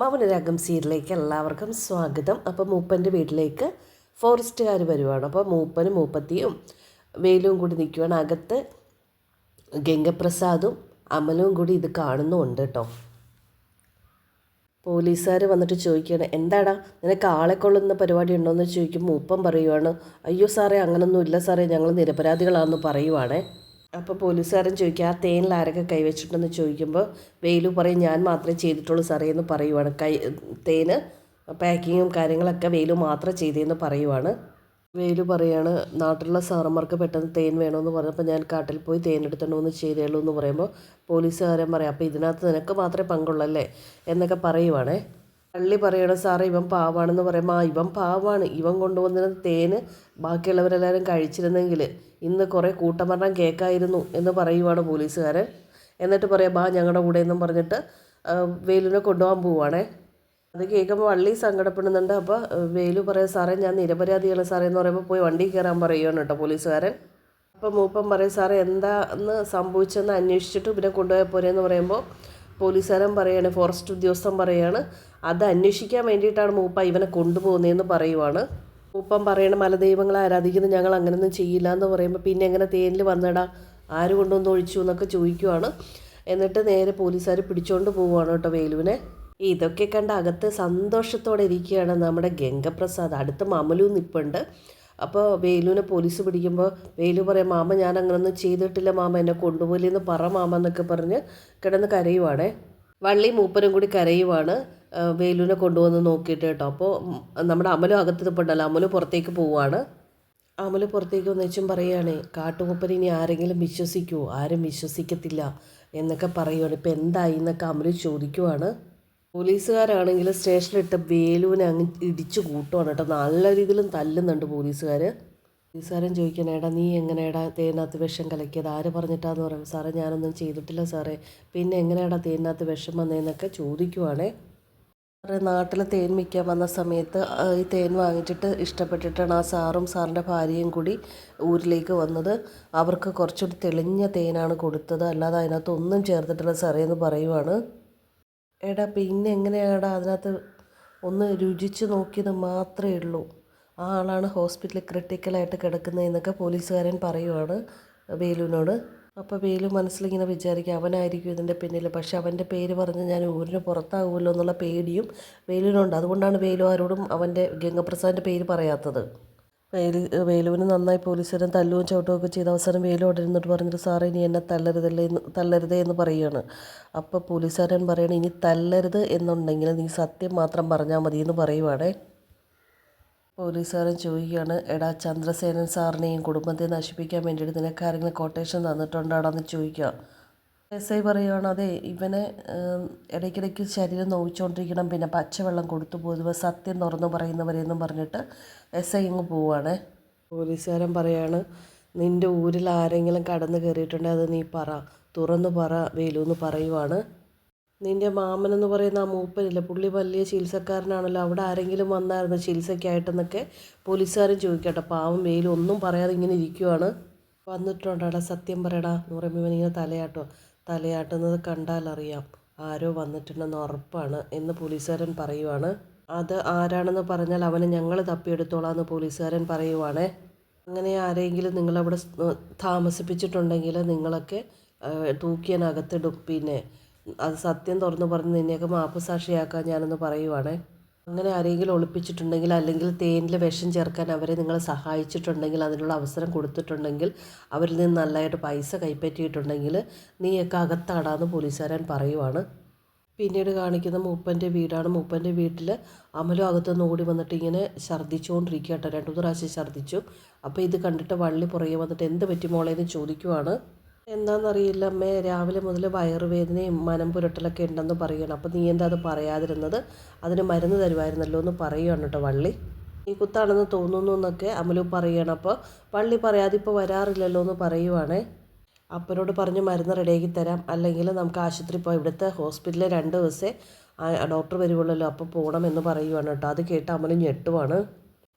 മൗനരാഗം സീരിയലിലേക്ക് എല്ലാവർക്കും സ്വാഗതം. അപ്പോൾ മൂപ്പന്റെ വീട്ടിലേക്ക് ഫോറസ്റ്റുകാർ വരുവാണ്. അപ്പോൾ മൂപ്പനും മൂപ്പത്തിയും വേലും കൂടി നിൽക്കുവാണ് അകത്ത് ഗംഗപ്രസാദും അമലും കൂടി ഇത് കാണുന്നുമുണ്ട് കേട്ടോ പോലീസുകാർ വന്നിട്ട് ചോദിക്കുകയാണ് എന്താടാ? നിനക്ക് ആളെ കൊള്ളുന്ന പരിപാടി ഉണ്ടോയെന്ന് ചോദിക്കുമ്പോൾ മൂപ്പം പറയുവാണ് അയ്യോ സാറേ അങ്ങനൊന്നും ഇല്ല സാറേ ഞങ്ങൾ നിരപരാധികളാണെന്ന് പറയുവാണേ. അപ്പോൾ പോലീസുകാരൻ ചോദിക്കുക ആ തേനിൽ ആരൊക്കെ കൈവച്ചിട്ടുണ്ടെന്ന് ചോദിക്കുമ്പോൾ വെയിലു പറയും ഞാൻ മാത്രമേ ചെയ്തിട്ടുള്ളൂ സാറേ എന്ന് പറയുവാണ്. കൈ തേന് പാക്കിങ്ങും കാര്യങ്ങളൊക്കെ വെയിലു മാത്രം ചെയ്തതെന്ന് പറയുവാണ്. വെയിലു പറയാണ് നാട്ടിലുള്ള സാറന്മാർക്ക് പെട്ടെന്ന് തേൻ വേണമെന്ന് പറഞ്ഞപ്പോൾ ഞാൻ കാട്ടിൽ പോയി തേൻ എടുത്തോണ്ട് വന്ന് ചെയ്തേളൂ എന്ന് പറയുമ്പോൾ പോലീസുകാരൻ പറയാം അപ്പോൾ ഇതിനകത്ത് നിനക്ക് മാത്രമേ പങ്കുള്ളല്ലേ? എന്നൊക്കെ പറയുവാണേ. പള്ളി പറയണ സാറേ ഇവൻ പാവാണെന്ന് പറയുമ്പോൾ ആ ഇവൻ പാവാണ്. ഇവൻ കൊണ്ടുവന്നിരുന്ന തേന് ബാക്കിയുള്ളവരെല്ലാവരും കഴിച്ചിരുന്നെങ്കിൽ ഇന്ന് കുറേ കൂട്ടമരണം കേൾക്കായിരുന്നു എന്ന് പറയുവാണ് പോലീസുകാരൻ. എന്നിട്ട് പറയാം ബാ ഞങ്ങളുടെ കൂടെ എന്നും പറഞ്ഞിട്ട് വെയിലിനെ കൊണ്ടുപോകാൻ പോവുകയാണേ അത് കേൾക്കുമ്പോൾ വള്ളി സങ്കടപ്പെടുന്നുണ്ട്. അപ്പോൾ വെയിലു പറയാം സാറേ ഞാൻ നിരപരാധിയാണ് സാറേ എന്ന് പറയുമ്പോൾ പോയി വണ്ടി കയറാൻ പറയുകയാണ് കേട്ടോ പോലീസുകാരൻ. അപ്പോൾ മൂപ്പം പറയും സാറേ എന്താന്ന് സംഭവിച്ചെന്ന് അന്വേഷിച്ചിട്ട് പിന്നെ കൊണ്ടുപോയാൽ പോരെയെന്ന് പറയുമ്പോൾ പോലീസുകാരൻ പറയാണ് ഫോറസ്റ്റ് ഉദ്യോഗസ്ഥൻ പറയാണ് അത് അന്വേഷിക്കാൻ വേണ്ടിയിട്ടാണ് മൂപ്പ ഇവനെ കൊണ്ടുപോകുന്നതെന്ന് പറയുവാണ്. മൂപ്പൻ പറയണ മലദൈവങ്ങളെ ആരാധിക്കുന്നത് ഞങ്ങൾ അങ്ങനെയൊന്നും ചെയ്യില്ല എന്ന് പറയുമ്പോൾ പിന്നെ എങ്ങനെ തേനിൽ വന്നടാ ആര് കൊണ്ടുവന്ന് ഒഴിച്ചു എന്നൊക്കെ ചോദിക്കുവാണ്. എന്നിട്ട് നേരെ പോലീസുകാർ പിടിച്ചുകൊണ്ട് പോവുകയാണ് കേട്ടോ വേലുവിനെ. ഇതൊക്കെ കണ്ട് അകത്ത് സന്തോഷത്തോടെ ഇരിക്കുകയാണ് നമ്മുടെ ഗംഗപ്രസാദ്. അടുത്ത് മമലു നിപ്പുണ്ട് അപ്പോൾ വേലുവിനെ പോലീസ് പിടിക്കുമ്പോൾ വേലു പറയാം മാമ ഞാൻ അങ്ങനൊന്നും ചെയ്തിട്ടില്ല മാമ എന്നെ കൊണ്ടുപോയില്ലെന്ന് പറ മാമ എന്നൊക്കെ പറഞ്ഞ് കിടന്ന് കരയുവാണേ. വള്ളി മൂപ്പരും കൂടി കരയുവാണ് വേലുവിനെ കൊണ്ടുവന്ന് നോക്കിയിട്ട് കേട്ടോ. അപ്പോൾ നമ്മുടെ അമലും അകത്ത് നിൽപ്പുണ്ടല്ലോ അമൽ പുറത്തേക്ക് പോവുകയാണ് അമൽ പുറത്തേക്ക് വന്നേച്ചും പറയുകയാണ് കാട്ടുമൂപ്പൻ ഇനി ആരെങ്കിലും വിശ്വസിക്കുമോ ആരും വിശ്വസിക്കത്തില്ല എന്നൊക്കെ പറയുവാണ്. ഇപ്പം എന്തായി എന്നൊക്കെ അമൽ ചോദിക്കുവാണ്. പോലീസുകാരാണെങ്കിൽ സ്റ്റേഷനിലിട്ട് വേലുവിനെ അങ്ങ് ഇടിച്ചു കൂട്ടുവാണ് കേട്ടോ. നല്ല രീതിയിലും തല്ലുന്നുണ്ട് പോലീസുകാർ പോലീസുകാരൻ ചോദിക്കണം എടാ നീ എങ്ങനെയാടാ തേനകത്ത് വിഷം കലക്കിയത്? ആര് പറഞ്ഞിട്ടാന്ന് പറയും സാറേ ഞാനൊന്നും ചെയ്തിട്ടില്ല സാറേ. പിന്നെ എങ്ങനെയാടാ തേനകത്ത് വിഷം വന്നതെന്നൊക്കെ ചോദിക്കുവാണേ. സാറേ നാട്ടിൽ തേൻ വിൽക്കാൻ വന്ന സമയത്ത് ഈ തേൻ വാങ്ങിച്ചിട്ട് ഇഷ്ടപ്പെട്ടിട്ടാണ് ആ സാറും സാറിന്റെ ഭാര്യയും കൂടി ഊരിലേക്ക് വന്നത്. അവർക്ക് കുറച്ചുകൂടി തെളിഞ്ഞ തേനാണ് കൊടുത്തത്. അല്ലാതെ അതിനകത്ത് ഒന്നും ചേർത്തിട്ടില്ല സാറേ എന്ന് പറയുവാണ്. എടാ പിന്നെ എങ്ങനെയാടാ അതിനകത്ത് ഒന്ന് രുചിച്ച് നോക്കിയത് മാത്രമേ ഉള്ളൂ. ആ ആളാണ് ഹോസ്പിറ്റലിൽ ക്രിട്ടിക്കലായിട്ട് കിടക്കുന്നതെന്നൊക്കെ പോലീസുകാരൻ പറയുവാണ് വേലുവിനോട്. അപ്പോൾ വേലു മനസ്സിലിങ്ങനെ വിചാരിക്കുക അവനായിരിക്കും ഇതിന്റെ പിന്നിൽ. പക്ഷെ അവന്റെ പേര് പറഞ്ഞ് ഞാൻ ഊരിന് പുറത്താകുമല്ലോ എന്നുള്ള പേടിയും വേലുവിനുണ്ട്. അതുകൊണ്ടാണ് വേലു ആരോടും അവന്റെ ഗംഗപ്രസാദിന്റെ പേര് പറയാത്തത്. വേലു വേലുവിന് നന്നായി പോലീസുകാരൻ തല്ലുവും ചവിട്ടും ഒക്കെ ചെയ്ത് അവസാനം വേലു അവിടെ പറഞ്ഞിട്ട് സാറേ ഇനി എന്നെ തല്ലരുതല്ലേ എന്ന് തല്ലരുതേ എന്ന് പറയുകയാണ് അപ്പോൾ പോലീസുകാരൻ പറയണ ഇനി തല്ലരുത് എന്നുണ്ടെങ്കിൽ നീ സത്യം മാത്രം പറഞ്ഞാൽ മതി എന്ന് പറയുവാണേ. പോലീസുകാരൻ ചോദിക്കുകയാണ് എടാ ചന്ദ്രസേനൻ സാറിനെയും കുടുംബത്തെ നശിപ്പിക്കാൻ വേണ്ടിയിട്ട് നിനക്കാരെങ്കിലും കൊട്ടേഷൻ തന്നിട്ടുണ്ടാടാന്ന് ചോദിക്കുക. എസ് ഐ പറയുകയാണ് അതെ ഇവനെ ഇടയ്ക്കിടയ്ക്ക് ശരീരം നോവിച്ചുകൊണ്ടിരിക്കണം പിന്നെ പച്ചവെള്ളം കൊടുത്തു പോയതുപോലെ സത്യം തുറന്നു പറയുന്നവരെന്നും പറഞ്ഞിട്ട് എസ് ഐ ഇങ്ങ് പോവാണ്. പോലീസുകാരൻ പറയാണ് നിന്റെ ഊരിൽ ആരെങ്കിലും കടന്നു കയറിയിട്ടുണ്ടെങ്കിൽ അത് നീ പറ തുറന്നു പറ വേലു എന്ന് പറയുവാണ്. നിന്റെ മാമൻ എന്ന് പറയുന്ന ആ മൂപ്പനില്ല പുള്ളി വലിയ ചികിത്സക്കാരനാണല്ലോ അവിടെ ആരെങ്കിലും വന്നായിരുന്നു ചികിത്സയ്ക്കായിട്ടെന്നൊക്കെ പോലീസുകാരൻ ചോദിക്കട്ടെ പാവം വേലു ഒന്നും പറയാതെ ഇങ്ങനെ ഇരിക്കുവാണ്. വന്നിട്ടുണ്ടോടാ സത്യം പറയടാ എന്ന് പറയുമ്പോൾ ഇവനിങ്ങനെ തലയാട്ടോ. തലയാട്ടുന്നത് കണ്ടാലറിയാം. ആരോ വന്നിട്ടുണ്ടെന്ന് ഉറപ്പാണ് എന്ന് പോലീസുകാരൻ പറയുവാണ്. അത് ആരാണെന്ന് പറഞ്ഞാൽ അവനെ ഞങ്ങൾ തപ്പിയെടുത്തോളാം എന്ന് പോലീസുകാരൻ പറയുവാണ്. അങ്ങനെ ആരെങ്കിലും നിങ്ങളവിടെ താമസിപ്പിച്ചിട്ടുണ്ടെങ്കിൽ നിങ്ങളൊക്കെ തൂക്കിയനകത്തിടും പിന്നെ അത് സത്യം തുറന്നു പറഞ്ഞ് നിന്നെയൊക്കെ മാപ്പ് സാക്ഷിയാക്കാൻ ഞാനൊന്ന് പറയുവാണേ. അങ്ങനെ ആരെങ്കിലും ഒളിപ്പിച്ചിട്ടുണ്ടെങ്കിൽ അല്ലെങ്കിൽ തേനിൽ വിഷം ചേർക്കാൻ അവരെ നിങ്ങൾ സഹായിച്ചിട്ടുണ്ടെങ്കിൽ അതിനുള്ള അവസരം കൊടുത്തിട്ടുണ്ടെങ്കിൽ അവരിൽ നിന്ന് നല്ലതായിട്ട് പൈസ കൈപ്പറ്റിയിട്ടുണ്ടെങ്കിൽ നീയൊക്കെ അകത്താടാന്ന് പോലീസുകാരൻ പറയുവാണ്. പിന്നീട് കാണിക്കുന്ന മൂപ്പന്റെ വീടാണ്. മൂപ്പന്റെ വീട്ടിൽ അമലും അകത്തുനിന്ന് ഓടി വന്നിട്ട് ഇങ്ങനെ ഛർദ്ദിച്ചുകൊണ്ടിരിക്കുക കേട്ടോ. രണ്ടു പ്രാവശ്യം ഛർദ്ദിച്ചു. അപ്പോൾ ഇത് കണ്ടിട്ട് വള്ളി പുറകെ വന്നിട്ട് എന്ത് പറ്റി മോളേന്ന് ചോദിക്കുവാണ്. എന്താണെന്നറിയില്ല അമ്മേ. രാവിലെ മുതൽ വയറുവേദനയും മനം പുരട്ടലൊക്കെ ഉണ്ടെന്ന് പറയണം അപ്പോൾ നീ എന്താ അത് പറയാതിരുന്നത്? അതിന് മരുന്ന് തരുമായിരുന്നല്ലോ എന്ന് പറയുകയാണ് കേട്ടോ വള്ളി. നീ കുത്താണെന്ന് തോന്നുന്നു എന്നൊക്കെ അമലു പറയണം അപ്പോൾ വള്ളി പറയാതെ ഇപ്പോൾ വരാറില്ലല്ലോ എന്ന് പറയുവാണേ. അപ്പനോട് പറഞ്ഞ് മരുന്ന് റെഡിയാക്കി തരാം. അല്ലെങ്കിൽ നമുക്ക് ആശുപത്രി പോയി ഇവിടുത്തെ ഹോസ്പിറ്റലിൽ രണ്ട് ദിവസമേ ഡോക്ടർ വരുവുള്ളല്ലോ. അപ്പോൾ പോകണം എന്ന് പറയുവാണ് കേട്ടോ. അത് കേട്ട് അമലും ഞെട്ടുവാണ്.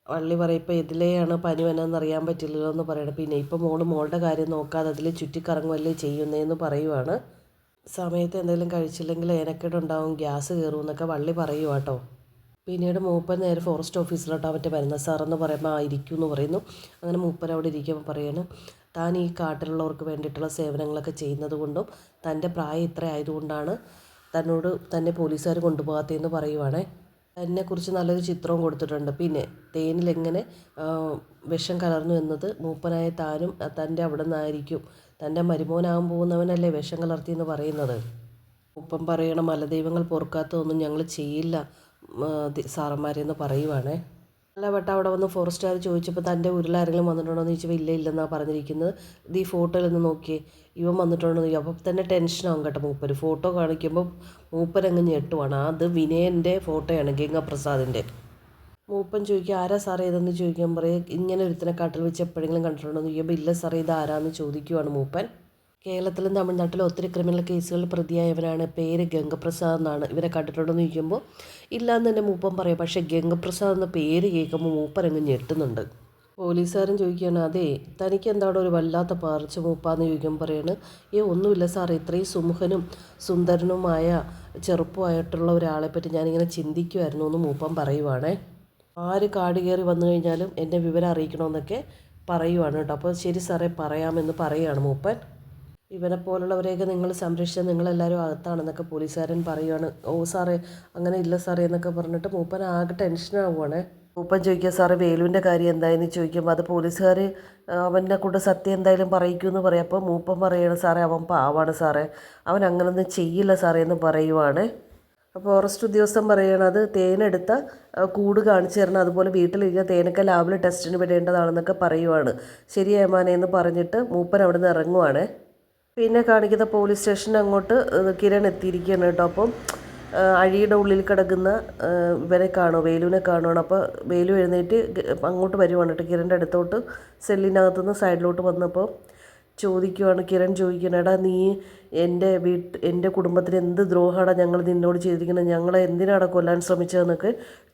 വള്ളി പറയും ഇപ്പം ഇതിലെയാണ് പനി വന്നതെന്ന് അറിയാൻ പറ്റില്ലല്ലോ എന്ന് പറയണം. പിന്നെ ഇപ്പം മോൾ മോളുടെ കാര്യം നോക്കാതെ അതിൽ ചുറ്റിക്കറങ്ങുമല്ലേ ചെയ്യുന്നതെന്ന് പറയുവാണ്. സമയത്ത് എന്തെങ്കിലും കഴിച്ചില്ലെങ്കിൽ ഏനക്കേടുണ്ടാവും ഗ്യാസ് കയറും എന്നൊക്കെ വള്ളി പറയുക കേട്ടോ പിന്നീട് മൂപ്പൻ നേരെ ഫോറസ്റ്റ് ഓഫീസിലോട്ടാ മറ്റേ വരുന്ന സാറെന്ന് പറയുമ്പോൾ ആ ഇരിക്കും എന്ന് പറയുന്നു. അങ്ങനെ മൂപ്പൻ അവിടെ ഇരിക്കുമ്പോൾ പറയാണ് താൻ ഈ കാട്ടിലുള്ളവർക്ക് വേണ്ടിയിട്ടുള്ള സേവനങ്ങളൊക്കെ ചെയ്യുന്നത് കൊണ്ടും തന്റെ പ്രായം ഇത്ര ആയതുകൊണ്ടാണ് തന്നോട് തന്നെ പോലീസുകാർ കൊണ്ടുപോകാത്തതെന്ന് പറയുവാണേ. എന്നെക്കുറിച്ച് നല്ലൊരു ചിത്രവും കൊടുത്തിട്ടുണ്ട്. പിന്നെ തേനിൽ എങ്ങനെ വിഷം കലർന്നു എന്നത് മൂപ്പനായ താനും തന്റെ അവിടെ നിന്നായിരിക്കും തന്റെ മരുമോനാകാൻ പോകുന്നവനല്ലേ വിഷം കലർത്തിയെന്ന് പറയുന്നത്. ഉപ്പം പറയണം മലദൈവങ്ങൾ പൊറുക്കാത്തതൊന്നും ഞങ്ങൾ ചെയ്യില്ല സാറന്മാരെന്ന് പറയുവാണേ. നല്ല വട്ടം അവിടെ വന്ന് ഫോറസ്റ്റുകാർ ചോദിച്ചപ്പോൾ തന്റെ ഊരിൽ ആരെങ്കിലും വന്നിട്ടുണ്ടോ എന്ന് ചോദിച്ചപ്പോൾ ഇല്ല ഇല്ലെന്നാണ് പറഞ്ഞിരിക്കുന്നത്. ഇത് ഈ ഫോട്ടോയിൽ നിന്ന് നോക്കിയേ ഇവൻ വന്നിട്ടുണ്ടോ എന്ന് ചോദിക്കും അപ്പോൾ തന്നെ ടെൻഷനാവും കേട്ടോ മൂപ്പർ ഫോട്ടോ കാണിക്കുമ്പോൾ മൂപ്പരങ്ങ് ഞെട്ടുവാണ്. അത് വിനയന്റെ ഫോട്ടോയാണ് ഗംഗാപ്രസാദിന്റെ. മൂപ്പൻ ചോദിക്കുക ആരാ സാറേ ഇതെന്ന് ചോദിക്കാൻ പറയും ഇങ്ങനെ ഒരുത്തിനെ കാട്ടിൽ വെച്ച് എപ്പോഴെങ്കിലും കണ്ടിട്ടുണ്ടോ? എന്ന് ചോദിക്കുമ്പോൾ ഇല്ല സാറേ ഇത് ആരാന്ന് ചോദിക്കുവാണ് മൂപ്പൻ. കേരളത്തിലും തമിഴ്നാട്ടിലും ഒത്തിരി ക്രിമിനൽ കേസുകളിൽ പ്രതിയായവരാണ് പേര് ഗംഗപ്രസാദ് എന്നാണ്. ഇവരെ കണ്ടിട്ടുണ്ടോ എന്ന് ചോദിക്കുമ്പോൾ ഇല്ല എന്ന് തന്നെ മൂപ്പൻ പറയും. പക്ഷേ ഗംഗപ്രസാദ് എന്ന പേര് കേൾക്കുമ്പോൾ മൂപ്പരങ്ങ് ഞെട്ടുന്നുണ്ട്. പോലീസുകാരൻ ചോദിക്കുകയാണ് അതെ തനിക്ക് എന്താണ് ഒരു വല്ലാത്ത പാർച്ച മൂപ്പാന്ന് ചോദിക്കുമ്പോൾ പറയാണ് ഏ ഒന്നുമില്ല സാർ ഇത്രയും സുമുഖനും സുന്ദരനുമായ ചെറുപ്പമായിട്ടുള്ള ഒരാളെ പറ്റി ഞാനിങ്ങനെ ചിന്തിക്കുമായിരുന്നു എന്ന് മൂപ്പൻ പറയുവാണേ. ആര് കാട് കയറി വന്നു കഴിഞ്ഞാലും എന്നെ വിവരം അറിയിക്കണമെന്നൊക്കെ പറയുവാണ് കേട്ടോ. അപ്പോൾ ശരി സാറേ പറയാമെന്ന് പറയുകയാണ് മൂപ്പൻ. ഇവനെ പോലുള്ളവരെയൊക്കെ നിങ്ങൾ സംരക്ഷിച്ചാൽ നിങ്ങളെല്ലാവരും അകത്താണെന്നൊക്കെ പോലീസുകാരൻ പറയുവാണ്. ഓ സാറേ അങ്ങനെ ഇല്ല സാറേ എന്നൊക്കെ പറഞ്ഞിട്ട് മൂപ്പൻ ആകെ ടെൻഷനാവുകയാണ് മൂപ്പൻ ചോദിക്കുക സാറേ വേലുവിന്റെ കാര്യം എന്തായെന്ന് ചോദിക്കുമ്പോൾ അത് പോലീസുകാർ അവനെ കൂടെ സത്യം എന്തായാലും പറയിക്കുമെന്ന് പറയും. അപ്പോൾ മൂപ്പൻ പറയുകയാണ് സാറേ അവൻ പാവാണ് സാറേ. അവൻ അങ്ങനൊന്നും ചെയ്യില്ല സാറേ എന്ന് പറയുവാണ്. ഫോറസ്റ്റ് ഉദ്യോഗസ്ഥൻ പറയുകയാണ് അത് തേനെടുത്ത കൂട് കാണിച്ചു തരണം. അതുപോലെ വീട്ടിലിരിക്കുന്ന തേനൊക്കെ ലാബിൽ ടെസ്റ്റിന് വിടേണ്ടതാണെന്നൊക്കെ പറയുവാണ്. ശരിയായ മാനേ എന്ന് പറഞ്ഞിട്ട് മൂപ്പൻ അവിടെ നിന്ന് ഇറങ്ങുവാണ്. പിന്നെ കാണിക്കുന്ന പോലീസ് സ്റ്റേഷൻ അങ്ങോട്ട് കിരൺ എത്തിയിരിക്കുകയാണ് കേട്ടോ. അപ്പം അഴിയുടെ ഉള്ളിൽ കിടക്കുന്ന ഇവരെ കാണും വേലുവിനെ കാണുവാണ്. അപ്പോൾ വേലു എഴുന്നേറ്റ് അങ്ങോട്ട് വരുവാണ് കേട്ടോ. കിരണിന്റെ അടുത്തോട്ട് സെല്ലിനകത്തുനിന്ന് സൈഡിലോട്ട് വന്നപ്പോൾ ചോദിക്കുവാണ് കിരൺ ചോദിക്കുകയാണ് എടാ നീ എന്റെ വീട്ട് എന്റെ കുടുംബത്തിന് എന്ത് ദ്രോഹമാണ് ഞങ്ങൾ നിന്നോട് ചെയ്തിരിക്കുന്നത് ഞങ്ങളെ എന്തിനാണ് കൊല്ലാൻ ശ്രമിച്ചതെന്നൊക്കെ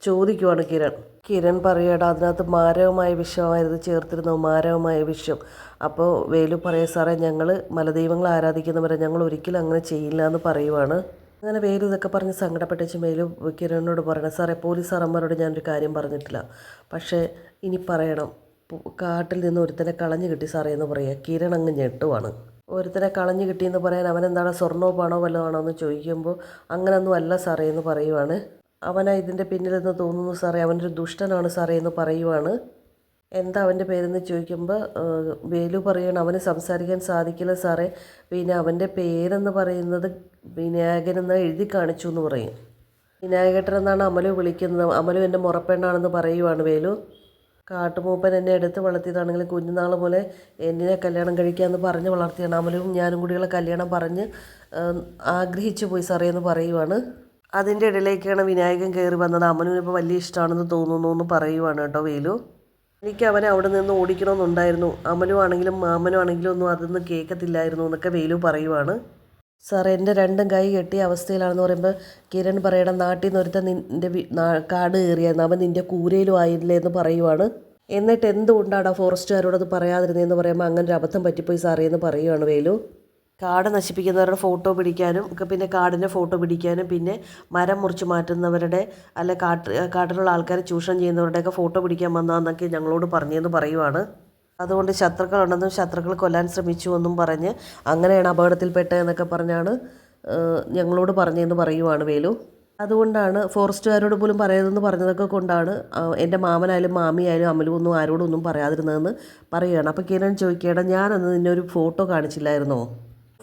ചോദിക്കുവാണ് കിരൺ. കിരൺ പറയടാ അതിനകത്ത് മാരകമായ വിഷമായിരുന്നു ചേർത്തിരുന്നത് മാരകമായ വിഷം. അപ്പോൾ വേലു പറയാ സാറേ ഞങ്ങൾ മലദൈവങ്ങളെ ആരാധിക്കുന്നവരെ ഞങ്ങൾ ഒരിക്കലും അങ്ങനെ ചെയ്യില്ല എന്ന് പറയുവാണ്. അങ്ങനെ വേലു ഇതൊക്കെ പറഞ്ഞ് സങ്കടപ്പെട്ടിച്ച് വേലു കിരണിനോട് പറയണം സാറേ പോലീസ് സാറന്മാരോട് ഞാനൊരു കാര്യം പറഞ്ഞിട്ടില്ല. പക്ഷേ ഇനി പറയണം. കാട്ടിൽ നിന്ന് ഒരുത്തനെ കളഞ്ഞു കിട്ടി സാറേ എന്ന് പറയുക കിരണങ്ങ് ഞെട്ടുവാണ്. ഒരുത്തനെ കളഞ്ഞു കിട്ടിയെന്ന് പറയാൻ അവൻ എന്താണ് സ്വർണോ പണോ വല്ലതാണോ എന്ന് ചോദിക്കുമ്പോൾ അങ്ങനൊന്നും അല്ല സാറേ എന്ന് പറയുവാണ്. അവനാ ഇതിന്റെ പിന്നിലെന്ന് തോന്നുന്നു സാറേ. അവനൊരു ദുഷ്ടനാണ് സാറേ എന്ന് പറയുവാണ്. എന്താ അവന്റെ പേരെന്ന് ചോദിക്കുമ്പോൾ വേലു പറയണം അവന് സംസാരിക്കാൻ സാധിക്കില്ല സാറേ. പിന്നെ അവന്റെ പേരെന്ന് പറയുന്നത് വിനായകൻ എന്ന് എഴുതി കാണിച്ചു എന്ന് പറയും. വിനായകട്ടൻ എന്നാണ് അമലു വിളിക്കുന്നത്. അമലു എന്റെ മുറപ്പെണ്ണാണെന്ന് പറയുവാണ് വേലു. കാട്ടുമൂപ്പൻ എന്നെ എടുത്ത് വളർത്തിയതാണെങ്കിൽ കുഞ്ഞുനാൾ പോലെ എന്നെ കല്യാണം കഴിക്കാമെന്ന് പറഞ്ഞ് വളർത്തിയാണ്. അമലും ഞാനും കൂടിയുള്ള കല്യാണം പറഞ്ഞ് ആഗ്രഹിച്ചു പോയി സാറേ എന്ന് പറയുവാണ്. അതിന്റെ ഇടയിലേക്കാണ് വിനായകൻ കയറി വന്നത്. അമനുവിന് ഇപ്പോൾ വലിയ ഇഷ്ടമാണെന്ന് തോന്നുന്നു എന്ന് പറയുവാണ് കേട്ടോ വേലു. എനിക്ക് അവനെ അവിടെ നിന്ന് ഓടിക്കണമെന്നുണ്ടായിരുന്നു. അമലു ആണെങ്കിലും മാമനും ആണെങ്കിലും ഒന്നും അതൊന്നും കേൾക്കത്തില്ലായിരുന്നു എന്നൊക്കെ വേലു പറയുവാണ്. സാർ എന്റെ രണ്ടും കൈ കെട്ടിയ അവസ്ഥയിലാണെന്ന് പറയുമ്പോൾ കിരൺ പറയണം നാട്ടിൽ നിന്ന് ഒരുത്തൻ നിന്റെ കാട് കയറിയായിരുന്നു അവൻ നിന്റെ കൂരയിലും ആയില്ലേ എന്ന് പറയുവാണ്. എന്നിട്ട് എന്തുകൊണ്ടാണ് ആ ഫോറസ്റ്റുകാരോട് അത് പറയാതിരുന്നതെന്ന് പറയുമ്പോൾ അങ്ങനെ ഒരു അബദ്ധം പറ്റിപ്പോയി സാറേ എന്ന് പറയുവാണ് വേലു. കാട് നശിപ്പിക്കുന്നവരുടെ ഫോട്ടോ പിടിക്കാനും ഒക്കെ പിന്നെ കാടിന്റെ ഫോട്ടോ പിടിക്കാനും പിന്നെ മരം മുറിച്ച് മാറ്റുന്നവരുടെ അല്ല കാട്ട് കാട്ടിലുള്ള ആൾക്കാരെ ചൂഷണം ചെയ്യുന്നവരുടെയൊക്കെ ഫോട്ടോ പിടിക്കാൻ വന്നതെന്നൊക്കെ ഞങ്ങളോട് പറഞ്ഞതെന്ന് പറയുവാണ്. അതുകൊണ്ട് ശത്രുക്കളുണ്ടെന്നും ശത്രുക്കൾ കൊല്ലാൻ ശ്രമിച്ചു എന്നും പറഞ്ഞ് അങ്ങനെയാണ് അപകടത്തിൽപ്പെട്ടതെന്നൊക്കെ പറഞ്ഞാണ് ഞങ്ങളോട് പറഞ്ഞതെന്ന് പറയുവാണ് വേലു. അതുകൊണ്ടാണ് ഫോറസ്റ്റുകാരോട് പോലും പറയരുതെന്ന് പറഞ്ഞതൊക്കെ കൊണ്ടാണ് എന്റെ മാമനായാലും മാമിയായാലും അമലും ഒന്നും ആരോടും ഒന്നും പറയാതിരുന്നതെന്ന് പറയുകയാണ്. അപ്പോൾ കിരൺ ചോദിക്കുകയാണ് ഞാനന്ന് നിന്നെ ഒരു ഫോട്ടോ കാണിച്ചില്ലായിരുന്നോ?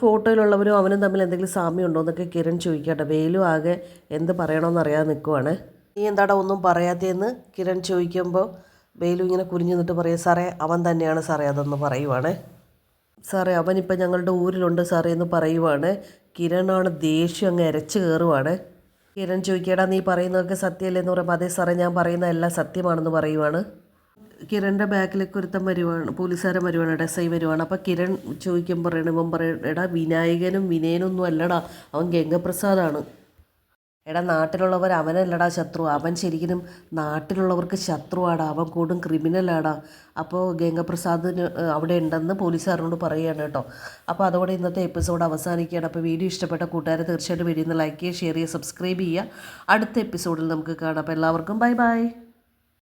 ഫോട്ടോയിലുള്ളവരും അവനും തമ്മിൽ എന്തെങ്കിലും സാമ്യം ഉണ്ടോ എന്നൊക്കെ കിരൺ ചോദിക്കട്ടെ വേലു ആകെ എന്ത് പറയണമെന്ന് അറിയാതെ നിൽക്കുവാണ്. നീ എന്താടാ ഒന്നും പറയാത്തതെന്ന്? കിരൺ ചോദിക്കുമ്പോൾ വേലു ഇങ്ങനെ കുനിഞ്ഞു നിന്നിട്ട് പറയും സാറേ അവൻ തന്നെയാണ് സാറേ അതെന്ന് പറയുവാണ്. സാറേ അവനിപ്പോൾ ഞങ്ങളുടെ ഊരിലുണ്ട് സാറേ എന്ന് പറയുവാണ്. കിരണാണ് ദേഷ്യം അങ്ങ് അരച്ച് കയറുവാണ്. കിരൺ ചോദിക്കടാ നീ പറയുന്നതൊക്കെ സത്യമല്ലേ എന്ന് പറയുമ്പോൾ അതേ സാറേ ഞാൻ പറയുന്ന എല്ലാം സത്യമാണെന്ന് പറയുവാണ്. കിരണിന്റെ ബാക്കിലേക്ക് ഒരുത്തൻ വരുവാണ് പോലീസുകാരൻ വരുവാണ് എടാ എസ് ഐ വരുവാണ്. അപ്പോൾ കിരൺ ചോദിക്കുമ്പോൾ പറയണ ഇവൻ പറയണം എടാ വിനായകനും വിനയനൊന്നും അല്ലടാ അവൻ ഗംഗപ്രസാദാണ്. എടാ നാട്ടിലുള്ളവർ അവനല്ലടാ ശത്രു. അവൻ ശരിക്കും നാട്ടിലുള്ളവർക്ക് ശത്രുവാടാ. അവൻ കൂടും ക്രിമിനലാടാ. അപ്പോൾ ഗംഗപ്രസാദിന് അവിടെ ഉണ്ടെന്ന് പോലീസുകാരനോട് പറയുകയാണ് കേട്ടോ. അപ്പോൾ അതോടെ ഇന്നത്തെ എപ്പിസോഡ് അവസാനിക്കുകയാണ്. അപ്പോൾ വീഡിയോ ഇഷ്ടപ്പെട്ട കൂട്ടുകാരെ തീർച്ചയായിട്ടും വീഡിയോ ഒന്ന് ലൈക്ക് ചെയ്യുക ഷെയർ ചെയ്യുക സബ്സ്ക്രൈബ് ചെയ്യുക. അടുത്ത എപ്പിസോഡിൽ നമുക്ക് കാണാം. അപ്പോൾ എല്ലാവർക്കും ബൈ ബൈ